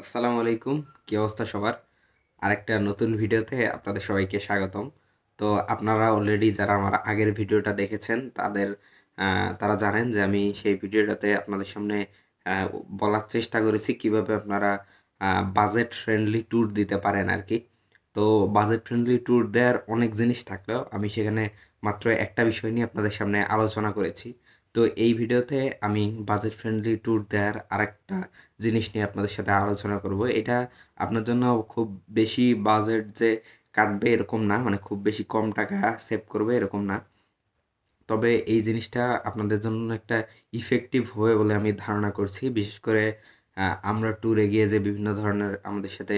আসসালামু আলাইকুম, কি অবস্থা সবার? আরেকটা নতুন ভিডিওতে আপনাদের সবাইকে স্বাগতম। তো আপনারা অলরেডি যারা আমার আগের ভিডিওটা দেখেছেন, তাদের তারা জানেন যে আমি সেই ভিডিওটাতে আপনাদের সামনে বলার চেষ্টা করেছি কীভাবে আপনারা বাজেট ফ্রেন্ডলি ট্যুর দিতে পারেন আর কি তো বাজেট ফ্রেন্ডলি ট্যুর দেওয়ার অনেক জিনিস থাকলেও আমি সেখানে মাত্র একটা বিষয় নিয়ে আপনাদের সামনে আলোচনা করেছি। তো এই ভিডিওতে আমি বাজেট ফ্রেন্ডলি ট্যুর দেওয়ার আরেকটা জিনিস নিয়ে আপনাদের সাথে আলোচনা করব। এটা আপনার জন্য খুব বেশি বাজেট যে কাটবে এরকম না মানে খুব বেশি কম টাকা সেভ করবে এরকম না। তবে এই জিনিসটা আপনাদের জন্য একটা ইফেক্টিভ হবে বলে আমি ধারণা করছি। বিশেষ করে আমরা ট্যুরে গিয়ে যে বিভিন্ন ধরনের আমাদের সাথে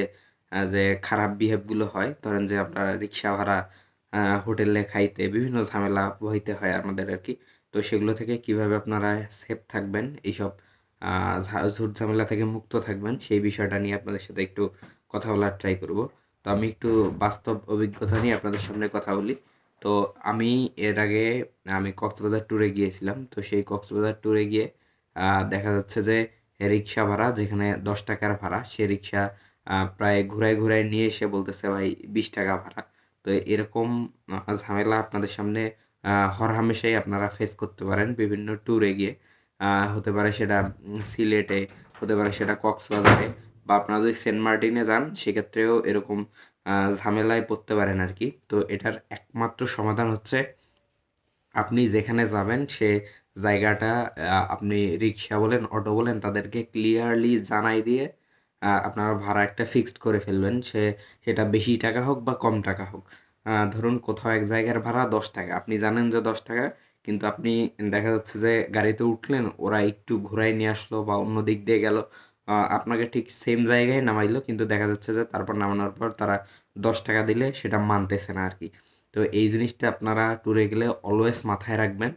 যে খারাপ বিহেভগুলো হয়, ধরেন যে আপনার রিক্সা ভাড়া হোটেলে খাইতে বিভিন্ন ঝামেলা বইতে হয় আমাদের আর কি। তো সেগুলো থেকে কীভাবে আপনারা সেফ থাকবেন? এইসব ঝুট ঝামেলা থেকে মুক্ত থাকবেন, সেই বিষয়টা নিয়ে আপনাদের সাথে একটু কথা বলার ট্রাই করব। তো আমি একটু বাস্তব অভিজ্ঞতা নিয়ে আপনাদের সামনে কথা বলি। তো আমি এর আগে, আমি কক্সবাজার ট্যুরে গিয়েছিলাম। তো সেই কক্সবাজার ট্যুরে গিয়ে দেখা যাচ্ছে যে রিক্সা ভাড়া, যেখানে দশ টাকার ভাড়া, সে রিক্সা প্রায় ঘুরায় ঘুরায় নিয়ে এসে বলতেছে, ভাই, বিশ টাকা ভাড়া। তো এরকম ঝামেলা আপনাদের সামনে হরহামেশাই আপনারা ফেস করতে পারেন। বিভিন্ন ট্যুরে গিয়ে হতে পারে সেটা সিলেটে, হতে পারে সেটা কক্সবাজারে বা আপনারা যদি সেন্ট মার্টিনে যান, সেক্ষেত্রেও এরকম ঝামেলায় পড়তে পারেন আর কি তো এটার একমাত্র সমাধান হচ্ছে, আপনি যেখানে যাবেন, সে জায়গাটা আপনি রিক্সা বলেন, অটো বলেন, তাদেরকে ক্লিয়ারলি জানাই দিয়ে আপনারা ভাড়া একটা ফিক্সড করে ফেলবেন। সে, সেটা বেশি টাকা হোক বা কম টাকা হোক। ধরুন কোথাও এক জায়গার ভাড়া দশ টাকা। আপনি জানেন যে দশ টাকা, কিন্তু আপনি দেখা যাচ্ছে যে গাড়িতে উঠলেন, ওরা একটু ঘুরাই নিয়ে আসলো বা অন্য দিক দিয়ে গেল আপনাকে ঠিক সেম জায়গায় নামাইলো, কিন্তু দেখা যাচ্ছে যে তারপর নামানোর পর তারা দশ টাকা দিলে সেটা মানতেছে না আর কি তো এই জিনিসটা আপনারা ট্যুরে গেলে অলওয়েজ মাথায় রাখবেন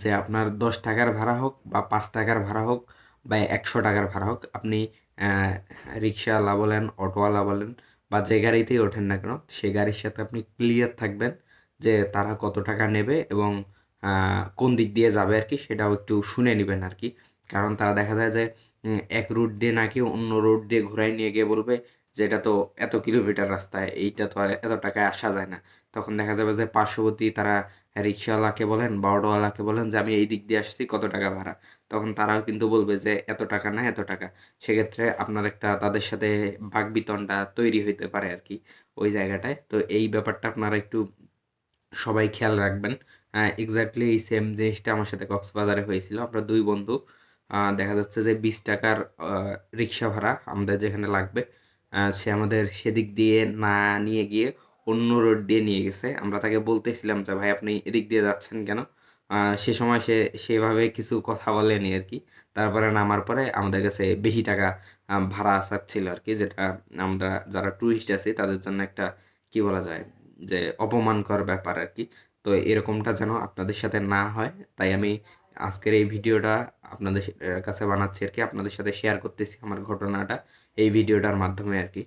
যে আপনার দশ টাকার ভাড়া হোক বা পাঁচ টাকার ভাড়া হোক বা একশো টাকার ভাড়া হোক, আপনি রিক্সাওয়ালা বলেন, অটোওয়ালা বলেন বা যে গাড়িতেই ওঠেন না কেন, সেই গাড়ির সাথে আপনি ক্লিয়ার থাকবেন যে তারা কত টাকা নেবে এবং কোন দিক দিয়ে যাবে আর কি, সেটাও একটু শুনে নেবেন আর কি। কারণ তারা দেখা যায় যে এক রুট দিয়ে নাকি অন্য রুট দিয়ে ঘুরাই নিয়ে গিয়ে বলবে যে, এটা তো এত কিলোমিটার রাস্তায় এইটা তো আর এত টাকায় আসা যায় না। তখন দেখা যাবে যে পার্শ্ববর্তী তারা রিক্সাওয়ালাকে বলেন বা অটোওয়ালাকে বলেন যে, আমি এই দিক দিয়ে আসছি, কত টাকা ভাড়া? তখন তারাও কিন্তু বলবে যে, এত টাকা না, এত টাকা। সেক্ষেত্রে আপনার একটা তাদের সাথে বাকবিতণ্ডা তৈরি হইতে পারে আর কি ওই জায়গাটায়। তো এই ব্যাপারটা আপনারা একটু সবাই খেয়াল রাখবেন। এক্স্যাক্টলি এই সেম জিনিসটা আমার সাথে কক্সবাজারে হয়েছিল। আমরা দুই বন্ধু দেখা যাচ্ছে যে বিশ টাকার রিক্সা ভাড়া আমাদের যেখানে লাগবে সে আমাদের সেদিক দিয়ে না নিয়ে গিয়ে অন্য রোড দিয়ে নিয়ে গেছে। আমরা তাকে বলতেছিলাম যে, ভাই, আপনি এদিক দিয়ে যাচ্ছেন কেন? সে সময় সে সেভাবে কিছু কথা বলেনি আর কি। তারপরে নামার পরে আমাদের কাছে বেশি টাকা ভাড়া চাচ্ছিল আর কি, যেটা আমরা যারা ট্যুরিস্ট আছি, তাদের জন্য একটা, কি বলা যায়, যে অপমানকর ব্যাপার আর কি। তো এরকমটা যেন আপনাদের সাথে না হয়, তাই আমি আজকের এই ভিডিওটা আপনাদের কাছে বানাচ্ছি আর কি। আপনাদের সাথে শেয়ার করতেছি আমার ঘটনাটা এই ভিডিওটার মাধ্যমে আর কি।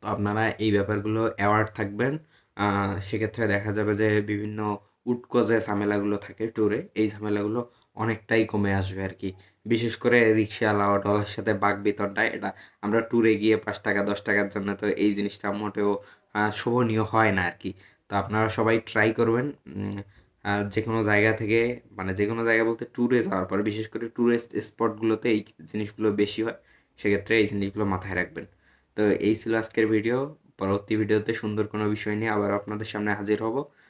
তো আপনারা এই ব্যাপারগুলো অ্যাওয়ার্ড থাকবেন। সেক্ষেত্রে দেখা যাবে যে বিভিন্ন উটকো যে ঝামেলাগুলো থাকে ট্যুরে এই ঝামেলাগুলো অনেকটাই কমে আসবে আর কি। বিশেষ করে রিক্সাওয়ালা অটোওয়ালার সাথে বাঘ বিতরটা এটা আমরা ট্যুরে গিয়ে পাঁচ টাকা, দশ টাকার জন্য তো এই জিনিসটা মোটেও শোভনীয় হয় না আর কি। তো আপনারা সবাই ট্রাই করবেন যে কোনো জায়গা থেকে মানে যে কোনো জায়গা বলতে ট্যুরে যাওয়ার পর, বিশেষ করে ট্যুরিস্ট স্পটগুলোতে এই জিনিসগুলো বেশি হয়, সেক্ষেত্রে এই জিনিসগুলো মাথায় রাখবেন। তো এই ছিল আজকের ভিডিও পরবর্তী ভিডিওতে সুন্দর কোনো বিষয় নিয়ে আবার আপনাদের সামনে হাজির হব।